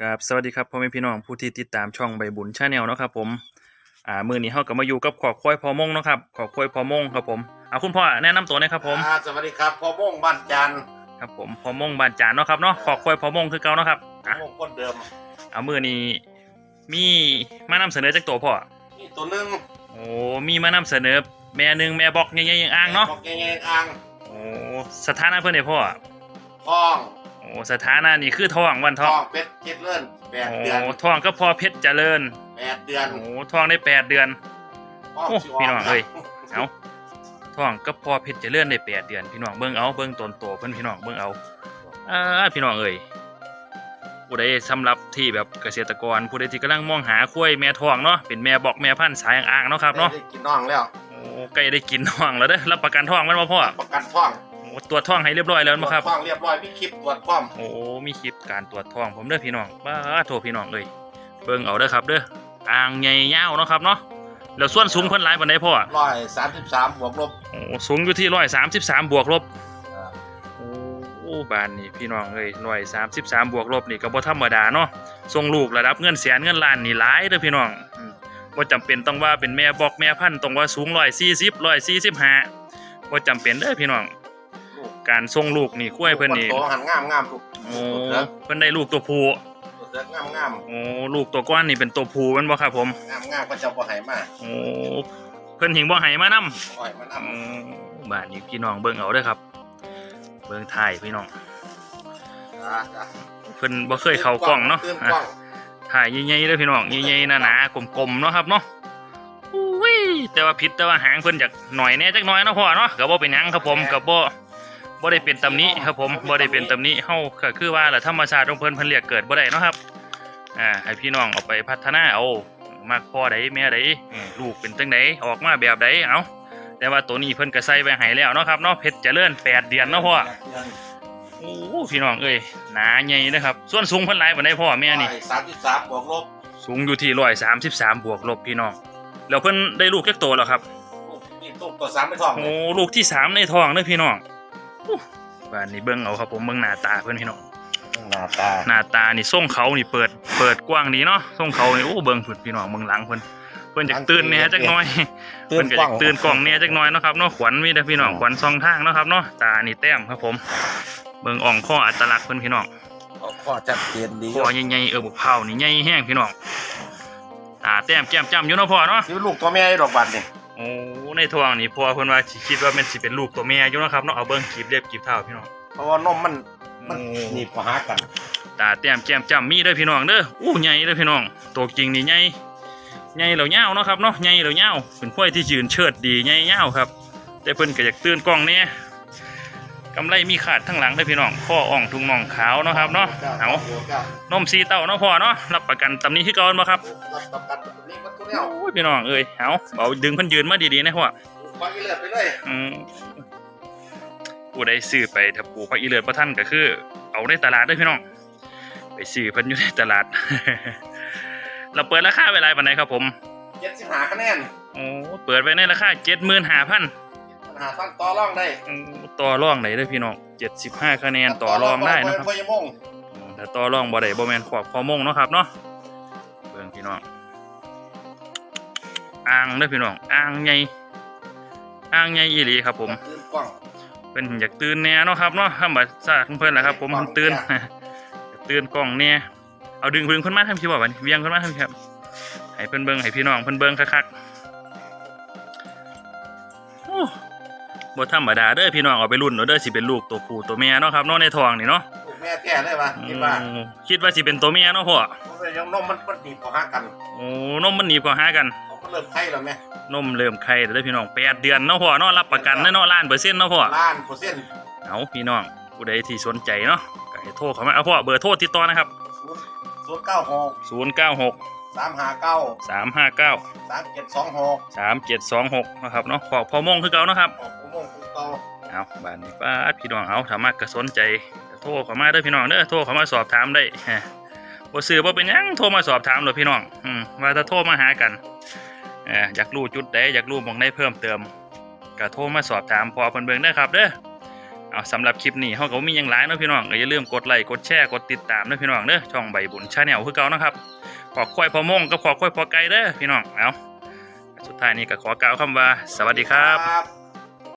ครับสวัสดีครับพ่อแม่พี่น้องผู้ที่ติดตามช่องใบบุญชาแนลเนาะครับผมอ่ามือนี้เฮาก็มาอยู่กับขอบควายพอมงเนาะครับขอบควายพอมงครับผมเอาคุณพ่อแนะนำตัวหน่อยครับผม อ่าสวัสดีครับพ่อม่วงบ้านจันทร์ครับผมพอมงบานจานเนาะครับเนาะขอบควายพอมงคือเก่าเนาะครับพ่ออะม่วงคนเดิมเอามือนี้มีมานำเสนอจากตัวพ่อนี่ตัวหนึงโอ้มีมานำเสนอแม่หนึ่งแม่บอกใหญ่ๆอย่างอ่างเนาะบอกแงๆอ่างโอ้สถานะเพื่อนเด้พ่อท้องโอ้สถานะนี่คือท้องวันท้ท้อองงเป็ดเจ็ดเลื่อนแปดโอ้เดือนท้องก็พอเพชรเจริญแปดเดือนโอ้ท้องได้แปดเดือนท้องโอ้สิพี่น้องเอ้ย เอาท้องก็พอเพชรเจะเลื่อนได้แปดเดือนพี่น้องเบิ่งเอาเบิ่งตนโตเพิ่นพี่น้องเบิ่งเอาอ่าพี่น้องเอ้ยผู้ใดสำหรับที่แบบเกษตรกรผู้ใดที่กำลังมองหาคุ้ยแม่ท้องเนาะเป็นแม่บอกแม่พันธุ์สายอ่างๆเนาะครับเนาะได้กินน่องแล้วโอ้ใกล้ได้กินท้องแล้วเด้อรับประกันท้องมันบ่พ่อ ประกันท้องโอ้ ตรวจท้องให้เรียบร้อยแล้วมั้งครับ ตวจท้องเรียบร้อยมีคลิปตรวจพร้อมโอ้ มีคลิปการตรวจท้องผมเด้อพี่น้องบ้าโทพี่น้องเอ้ยเบิ่งเอาเด้อครับเด้ออ่างใหญ่ยาวเนาะครับเนาะแล้วส่วนสูงเพิ่นหลายปานใดพ่อร้อยสามสิบสามบวกลบโอ้สูงอยู่ที่133บวกลบอ่าโอ้บ้านนี่พี่น้องเอ้ยร้อยสามสิบสามบวกลบนี่ก็บ่ธรรมดาเนาะส่งลูกระดับเงินแสนเงินล้านนี่หลายเด้อพี่น้องอืมบ่จำเป็นต้องว่าเป็นแม่บอกแม่พันธุ์ต้องว่าสูงร้อยสี่สิบร้อยสี่สิบห้าบ่จำเป็นเด้อพี่น้องลู กการส่งลูกนี่คุ้ยเพิ่นนี่โตหันงามงามๆลูกโอ้ตัวเสือเพิ่นได้ลูกตัวผู้ตัวเสืองามงามโอ้ลูกตัวก้อนนี่เป็นตัวผู้แมันบ่ครับผมงามงามๆก็จะบ่ให้มาโอ้เพิ่นหิงบ่ให้มานํบ่ให้มันทบ้านนี้พี่น้องเบิ่งเอาเด้อครับ เบิ่งถ่ายพี่น้องำจ้าจ้าเพิ่นบ่เคยเข้ากล้องเนาะตื่นอะกล้องถ่ายใหญ่ๆเลยพี่น้องใหญ่ๆหนาๆกลมๆเนาะครับเนาะอุ้ยแต่ว่าผิดแต่ว่าหางเพิ่นจากหน่อยแน่จักหน่อยเนาะพ่อเนาะก็บ่เป็นหยังครับผมก็บ่ บ่ได้เป็นตำหนิครับผมบ่ได้เป็นตำหนิเฮาก็คือว่าล่ะธรรมชาติของเพิ่นเพิ่นเรียกเกิดบ่ได้เนาะครับอ่าให้พี่น้องเอาไปพัฒนาเอามักพ่อใดแม่ใดอืมลูกเป็นจังไดออกมาแบบใดเอาแต่ว่าตัวนี้เพิ่นก็ใส่ไว้ให้แล้วเนาะครับเนาะเพชรเจริญแปดเดือนเนาะพ่อโอ้พี่น้องเอ้ยหนาใหญ่นะครับส่วนสูงเพิ่นหลายปานใดพ่อแม่นี่สามสิบสามบวกลบสูงอยู่ที่ร้อยสามสิบสามบวกลบพี่น้องแล้วเพิ่นได้ลูกแค่โตแล้วครับนี่ตุ๊กตัวสามไม่ท้องโอ้ลูกที่สามในท้องเด้อพี่น้องอู้ บ้านนี้เบิ่งเอาครับผมเบิ่งหน้าตาเพิ่นพี่น้องหน้าตาหน้าตานี่ทรงเขานี่เปิดเปิดกว้างดีเนาะทรงเขานี่โอ้เบิ่งพุ่นพี่น้องเบิ่งหลังเพิ่นเพิ่นจะตื่นแหน่จักหน่อยเพิ่นก็จะตื่นกล่องแหน่จักหน่อยเนาะครับเนาะขวัญมีเด้อพี่น้องขวัญซองทางเนาะครับเนาะตานี่แต้มครับผม เบิ่งอ่องข้ออัตลักษณ์เพิ่นพี่น้องเอาข้อจัดเจนดีข้อใหญ่ๆเออบุกเผานี่ใหญ่แห้งพี่น้องตาแต้มแก้มจ้ำอยู่เนาะพ่อเนาะนี่ลูกตัวแม่ไอ้ดอกบัตรนี่โอ้ ในท้องนี่พอเพิ่นว่าสิคิดว่ามันสิเป็นลูกตัวแม่อยู่เนาะครับเนาะเอาเบิ่งกีบเรียบกีบเท้าพี่น้อง เพราะว่านมมันมันโอ้ หนีบมาหากันตาแต้มแก้มจ้ำมีเด้อพี่น้องเด้ออู้ใหญ่เด้อพี่น้องตัวจริงนี่ใหญ่ใหญ่แล้วยาวเนาะครับเนาะใหญ่แล้วยาวเป็นควายที่ยืนเชิดดีใหญ่ยาวครับ แต่เพิ่นก็อยากตื่นกล้องแน่ กำไรมีขาดทั้งหลังเด้อพี่น้องข้ออ่องทุงน่องขาวเนาะครับเนาะเอานมสีเต้าเนาะพ่อเนาะรับประกันตำนี้คือเก่าบ่ครับรับประกันตัวนี้มันตัวเนี้ยโอ้ยพี่น้องเอ้ยเอาเอาดึงเพิ่นยืนมาดีๆนะพ่อฟังอีเลือดไปเลยอืมผู้ใดซื้อไปถ้าปลูกผักอีเลือดประท่านก็คือ เอาในตลาดเด้วยพี่น้อง ไปซื้อเพิ่นอยู่ในตลาด เราเปิดราคาไว้หลายปานใดครับผมเจ็ดสิบหาคะแนนโอ้เปิดไว้ในราคาเจ็ดหมื่นห้าพันปัญ หาสั้นต่อร่องได้ต่อรองไหนเด้อพี่น้องเจ็ดสิบห้าคะแนนต่อรองได้นะครับพยมงอืมแต่ต่อรองบ่ได้บ่แม่นขอบพอมงเนาะครับเนาะเบิ่งพี่น้องอ่างเด้อพี่น้องอ่างใหญ่อ่างใหญ่อีหลีครับ ผมตื่นกล้องเพิ่นอยากตื่นแหน่เนาะครับเนาะธรรมชาติของเพิ่นแหละครับ ผมเพิ่นตื่นอยากตื่นกล้องแหน่เอาดึงเพิ่นเพิ่นมาทำพี่บ่บัดนี้เวียงเพิ่นมาทำพี่ครับให้เพิ่นเบิ่งให้พี่น้องเพิ่นเบิ่งคักๆ บ่ธรรมดาเด้อพี่น้องเอาไปรุ่นเอาเด้อสิเป็นลูกตัวผู้ตัวแม่เนาะครับเนาะในท้องนี่เนาะลูกแม่แท้เลยป่ะคิดว่าอืมคิดว่าสิเป็นตัวแม่เนาะพ่อเพราะว่ายังนมมันมันหนีบมาหากันโอ้นมมันหนีบกว่าหากัน เขาก็เริ่มไข่แล้วไหมนมเริ่มไข่แล้วเด้อพี่น้องแปดเดือนเนาะพ่อเนาะรับประกันเนาะล้านเปอร์เซ็นต์เนาะพ่อล้านเปอร์เซ็นต์เอาพี่น้องผู้ใดที่สนใจเนาะก็ให้โทรเข้ามาเอาพ่อเบอร์โทรติดต่อนะครับศูนย์เก้าหก096 สามห้าเก้า359 สามเจ็ดสองหก3726นะครับเนาะขอพอมงคือเก่าเนาะครับออกอุ มงค์ภูเก่าเอาบ้านนี้ป้าพี่น้องเอาถามากก็สนใจก็โทรเข้ามาเด้อพี่น้องเด้อโทรเข้ามาสอบถามได้ฮะบ่ซื้อบ่เป็นยังโทรมาสอบถามเลยพี่น้องอืมว่าถ้าโทรมาหากันเอ่ออยากรู้จุดใดอยากรู้มองใดเพิ่มเติมก็โทรมาสอบถามพอเพิ่นเบิ่งได้ครับเด้อเอาสำหรับคลิปนี้เฮาก็มีหยังหลายเนาะพี่น้องก็อย่าลืมกดไลค์กดแชร์กดติดตามเด้อพี่น้องเด้อช่องใบบุญชาแนลคือเก่านะครับขอควายพอมงกับขอควายพอไก่เด้อพี่น้องเอาสุดท้ายนี้ก็ขอกล่าวคำว่า สวัสดีครับครับ